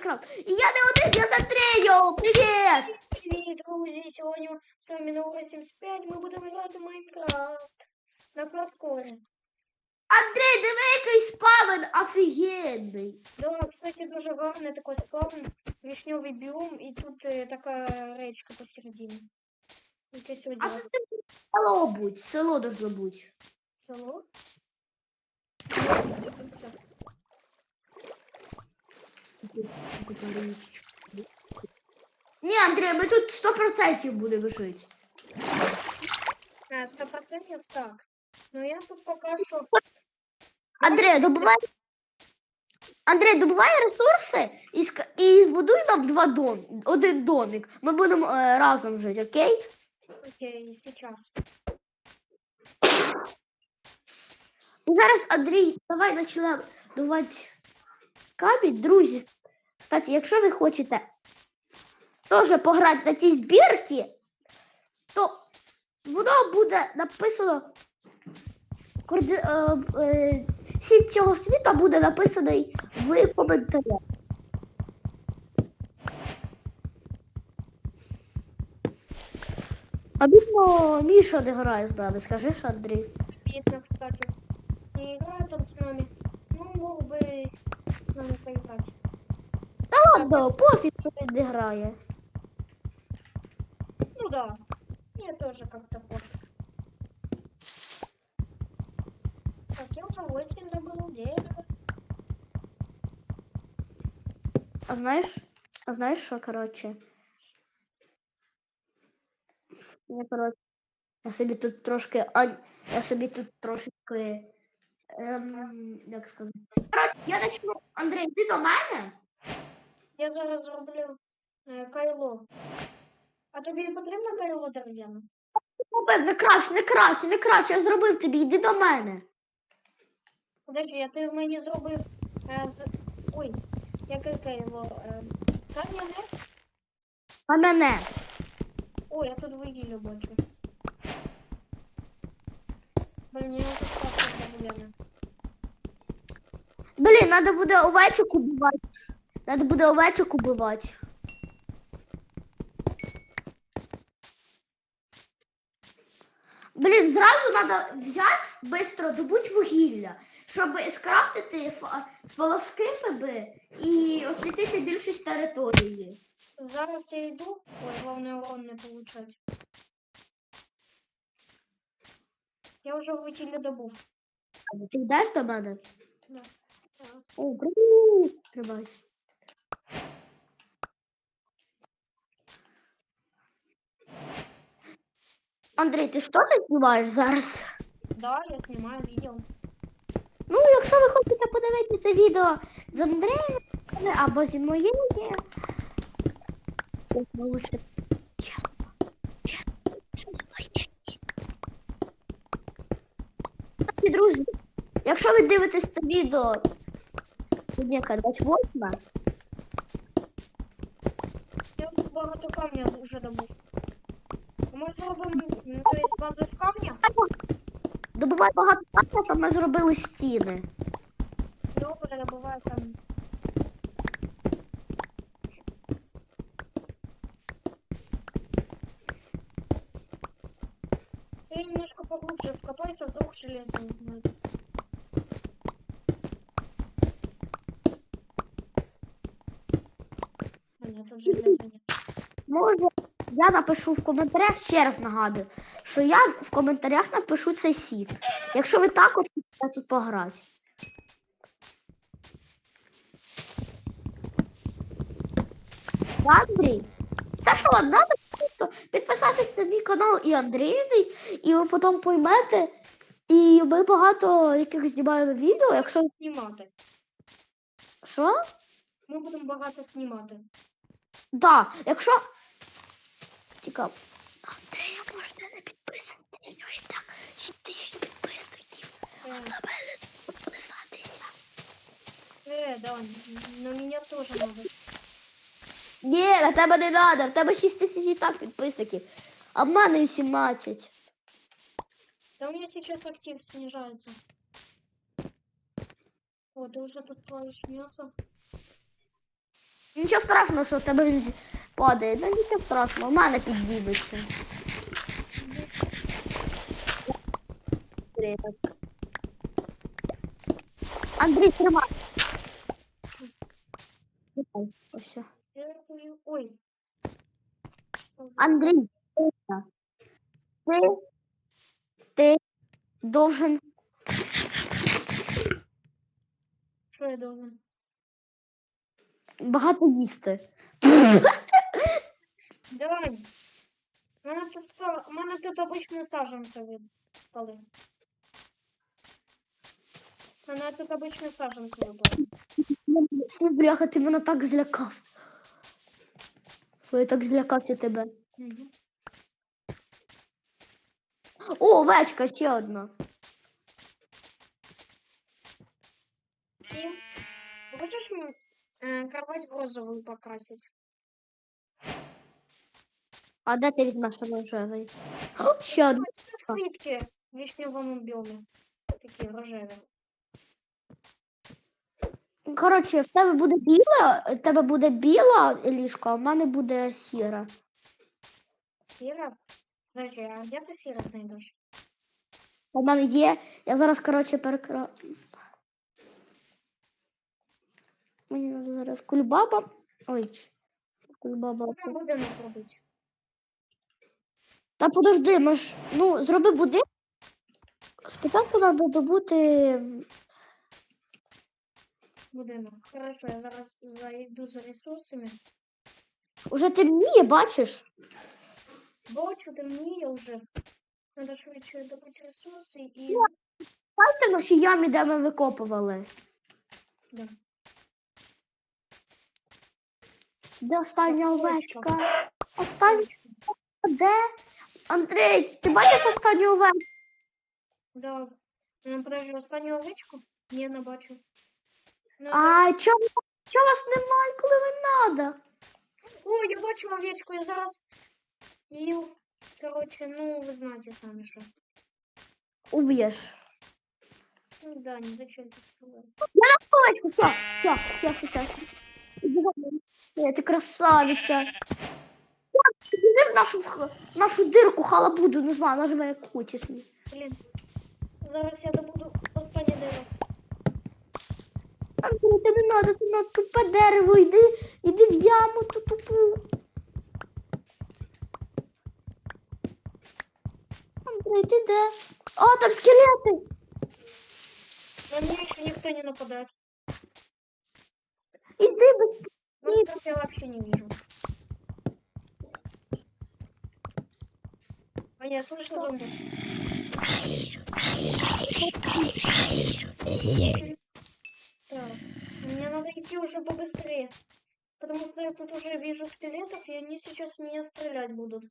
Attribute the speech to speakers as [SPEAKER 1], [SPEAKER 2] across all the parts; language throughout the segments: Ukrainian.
[SPEAKER 1] Майнкрафт. І я не один, я з Андреєм! Привіт!
[SPEAKER 2] Привіт, друзі! Сьогодні з вами Наура 75 ми будемо грати в Майнкрафт на хардкорі.
[SPEAKER 1] Андрій, диви, який спавен офігенний.
[SPEAKER 2] Да, кстати, дуже гарний такий спавн, вишневий біом, і тут е, така речка посередині. Якесь
[SPEAKER 1] А
[SPEAKER 2] озеро.
[SPEAKER 1] це ти село будь, село должно бути.
[SPEAKER 2] Село. І тут все.
[SPEAKER 1] Ні, Андрій, ми тут 100% будемо жити.
[SPEAKER 2] А, 100% так. Ну я тут поки що.
[SPEAKER 1] Андрій, добувай. Андрій, добувай ресурси і, ска- і збудуй нам два дом, один домик. Ми будемо е, разом жити, окей?
[SPEAKER 2] Окей, сейчас.
[SPEAKER 1] І зараз, Андрій, давай почнемо давати камінь. Друзі, кстати, якщо ви хочете теж пограти на цій збірці, то воно буде написано. Коорди... Е, е, сіть цього світу буде написаний в коментарях. А бідно Міша не грає з нами, скажи, Андрій.
[SPEAKER 2] Видно, кстати. Не играет он с нами. Ну, мог бы с нами поиграть.
[SPEAKER 1] Ладно, пофіг, що він не грає.
[SPEAKER 2] Ну да. Мне тоже как-то пофиг. Так, я уже 8 добыл дерево.
[SPEAKER 1] А знаєш, а знаєш що, коротше? Я, коротше, я собі тут трошки, а, я собі тут трошки, ем, як сказати. Я начну, Андрій, ти до мене?
[SPEAKER 2] Я зараз зроблю е, кайло. А тобі потрібно кайло дерев'яне?
[SPEAKER 1] Не краще, не краще, не краще, я зробив тобі, йди до мене.
[SPEAKER 2] Подожди, а ти мені зробив е, з. Ой, яке кайло? Е, кам'яне?
[SPEAKER 1] А мене.
[SPEAKER 2] Ой, я тут вугілля бачу. Блін, я вже ставлю дерев'яне.
[SPEAKER 1] Блін, треба буде овечок убивати. Треба буде овечок убивати. Блін, зразу треба взяти, швидко добути вугілля, щоб скрафтити би і освітити більшість території.
[SPEAKER 2] Зараз я йду. Ой, головне урон не получать. Я вже вугілля добув.
[SPEAKER 1] Ти йдеш до мене?
[SPEAKER 2] Да.
[SPEAKER 1] О, привіт! Тримай. Андрій, ти що ти знімаєш зараз?
[SPEAKER 2] Да, я знімаю відео.
[SPEAKER 1] Ну, якщо ви хочете подивитися це відео з Андреєм або зі моєю, то лучше чесно, чесно, друзі, якщо ви дивитесь це відео, яка 28,
[SPEAKER 2] Я багато камня вже добув. Ми зробимо ну, то есть базу з камня.
[SPEAKER 1] добувай багато камня, щоб ми зробили стіни.
[SPEAKER 2] Добре, добуваю камінь. Я немножко поглубже скопаюсь, а вдруг железо знаю. Нет, тут.
[SPEAKER 1] Може, я напишу в коментарях, ще раз нагадую, що я в коментарях напишу цей сіт. Якщо ви також хочете тут пограти. Андрій? Все, що вам треба, просто підписатись на мій канал і Андрійний, і ви потім поймете. І ми багато яких знімаємо відео, якщо.
[SPEAKER 2] Знімати.
[SPEAKER 1] Що?
[SPEAKER 2] Ми будемо багато знімати.
[SPEAKER 1] Да, якщо. Цікаво. Андрія можна не підписуватися, у нього і так 6 тисяч підписників.
[SPEAKER 2] Е,
[SPEAKER 1] На мене підписатися.
[SPEAKER 2] э, да, на меня тоже надо.
[SPEAKER 1] Ні, на тебе не треба, в тебе 6 тисяч і так підписників. А в мене 18.
[SPEAKER 2] Да у меня сейчас актив снижается. О, ты уже тут плавишь мясо.
[SPEAKER 1] Нічого страшного, що в тебе він з- падає. Ну нічого страшного, у мене підніметься. Андрій, тримай. Тримай, Ось. все.
[SPEAKER 2] Дякую. Ой. Що за-
[SPEAKER 1] Андрій, тихо. ти, ти должен
[SPEAKER 2] Що я должен?
[SPEAKER 1] Багато їсти.
[SPEAKER 2] Давай. У мене тут, са- у мене тут обично саженці випали. У мене тут обично саженці випали.
[SPEAKER 1] Фу, бляха, ти мене так злякав. Фу, я так злякався тебе.
[SPEAKER 2] Мгм.
[SPEAKER 1] О, овечка, ще одна.
[SPEAKER 2] І хочеш ми кровать в розову покрасить?
[SPEAKER 1] А де ти візьмеш рожевий? О, ще одна.
[SPEAKER 2] Ось квітки в вишневому біомі. Такі рожеві.
[SPEAKER 1] Коротше, в тебе буде біла, в тебе буде біла ліжко, а в мене буде сіра.
[SPEAKER 2] Сіра? Подожди, а де ти сіра знайдеш?
[SPEAKER 1] У мене є. Я зараз, коротше, перекра. Мені треба зараз кульбаба. Ой. Кульбаба.
[SPEAKER 2] Що ми будемо зробити?
[SPEAKER 1] Та подожди, ми ж. Ну, зроби будинок. Спочатку треба добути.
[SPEAKER 2] Будинок. Хорошо, я зараз зайду за ресурсами.
[SPEAKER 1] Уже темніє, бачиш?
[SPEAKER 2] Бачу, темніє вже. Надо швидше добути ресурси і.
[SPEAKER 1] Бачите в нашій ямі, де ми викопували.
[SPEAKER 2] Да.
[SPEAKER 1] Де остання
[SPEAKER 2] Овечка.
[SPEAKER 1] Остання де? Андрій, ти бачиш останню овечку?
[SPEAKER 2] Да. Ну, подожди, останню овечку? Ні, не бачу. Ну,
[SPEAKER 1] А
[SPEAKER 2] зараз-
[SPEAKER 1] чому, чому вас немає, коли ви надо?
[SPEAKER 2] О, я бачу овечку, я зараз її. Короче, ну ви знаєте самі що.
[SPEAKER 1] Уб'єш.
[SPEAKER 2] Ну да, не зачем ти сказав.
[SPEAKER 1] Овечку, все, все, все, все, все. Ти красавиця. Біжи в нашу, х- нашу дирку халабуду, не знаю, нажми як хочеш.
[SPEAKER 2] Блін. Зараз я добуду останнє дерево.
[SPEAKER 1] Андрій, ти не надо, ти на тупе дерево, йди, йди в яму ту тупу. Андрій, ти де? О, там скелети.
[SPEAKER 2] На меня еще никто не нападает.
[SPEAKER 1] Іди без
[SPEAKER 2] Монстров я вообще не вижу. А я слышу зомби. Так, мне надо идти уже побыстрее. Потому что я тут уже вижу скелетов, и они сейчас в меня стрелять будут.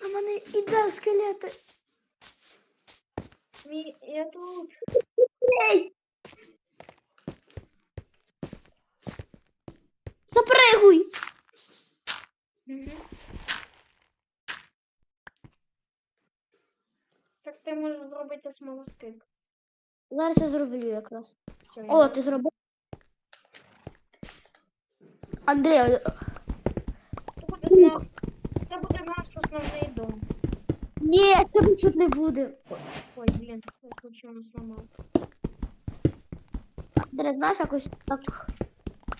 [SPEAKER 1] На мене іде скелети.
[SPEAKER 2] И я тут.
[SPEAKER 1] Ей! Запригуй!
[SPEAKER 2] Так ти можеш зробити смолоскип.
[SPEAKER 1] Зараз я зроблю якраз.
[SPEAKER 2] Все,
[SPEAKER 1] О, ти зробив. Андрій,
[SPEAKER 2] Це буде, на... це буде наш основний дом.
[SPEAKER 1] ні, тебе тут не буде.
[SPEAKER 2] Ой, блін, я случайно сломав.
[SPEAKER 1] Андрій, знаєш, якось так,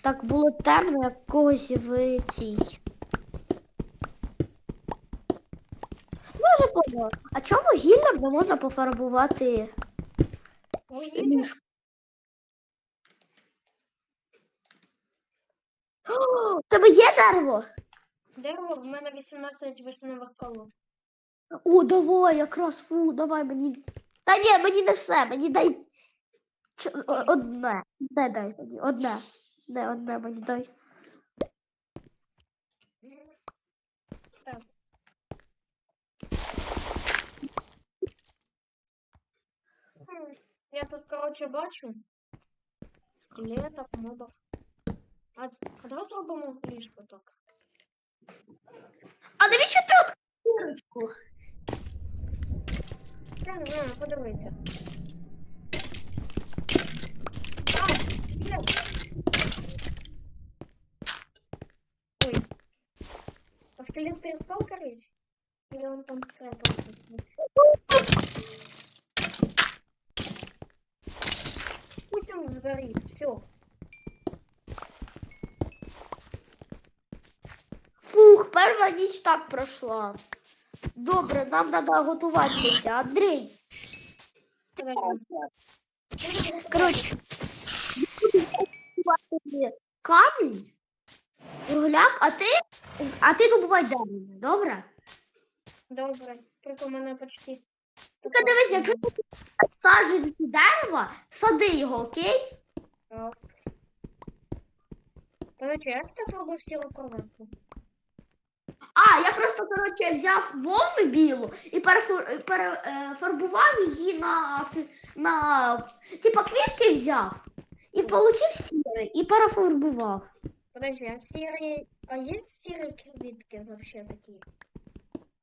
[SPEAKER 1] так було темно, як когось в цій. Ну, я. А чому гіллям не можна пофарбувати
[SPEAKER 2] ні.
[SPEAKER 1] О, в тебе є дерево?
[SPEAKER 2] дерево, в мене 18 вишневих колод.
[SPEAKER 1] О, давай, якраз фу, давай мені. Та ні, мені не все, мені дай ч- одне. Де дай мені? Одне. Не, одне мені дай.
[SPEAKER 2] Так. Я тут, короче, бачу скелетов, мобов. А, а давай зробимо ліжко так.
[SPEAKER 1] А навіщо ти от курочку?
[SPEAKER 2] Я не знаю, подивися. А скелет перестал гореть? Или он там спрятался? Пусть он сгорит, все.
[SPEAKER 1] Фух, перша ніч так пройшла. Добре, нам треба готуватися. Андрій, коротше, готувати камінь, Кругляк, а ти, а ти добувай дерево, добре?
[SPEAKER 2] Добре, только у мене почти.
[SPEAKER 1] Тільки дивись, якщо ти саджаєш дерево, сади його, окей?
[SPEAKER 2] Так. Короче, як ти зробив сіру кроватку?
[SPEAKER 1] А, я просто, коротше, взяв вовну білу і перефарбував її на, на типа квітки взяв і получив сірий і перефарбував.
[SPEAKER 2] Подожди, а сірі... А є сірі квітки вообще такі?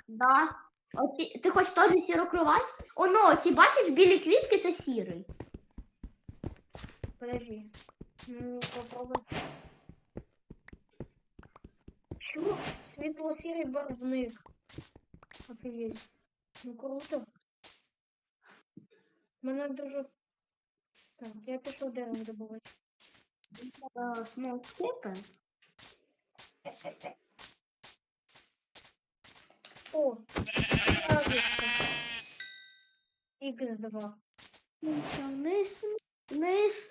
[SPEAKER 1] Да. От ти, ти хочеш теж сіру кровать? Оно, ти бачиш білі квітки, це сірий.
[SPEAKER 2] Подожди. Ну, попробуй. Чё? Світло-сірий барвник. Офігеть. Ну круто. Мене дуже. Так, я пішов дерево добувати.
[SPEAKER 1] Е, Смолскипи.
[SPEAKER 2] О, справочка. Х2.
[SPEAKER 1] Інше вниз, вниз.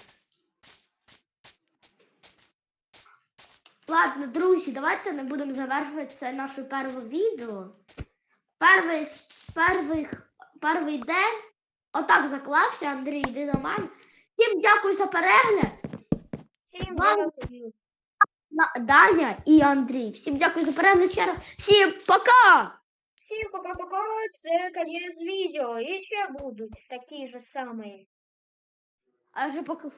[SPEAKER 1] Ладно, друзі, давайте не будемо завершувати це наше перше відео. Перший, перший, перший день. Отак заклався, Андрій, йди до мене. Всім дякую за перегляд.
[SPEAKER 2] Всім
[SPEAKER 1] Вам-. Даня і Андрій. Всім дякую за перегляд ще раз. Всім пока!
[SPEAKER 2] Всім пока-пока. Це кінець відео. І ще будуть такі ж самі.
[SPEAKER 1] А вже поки.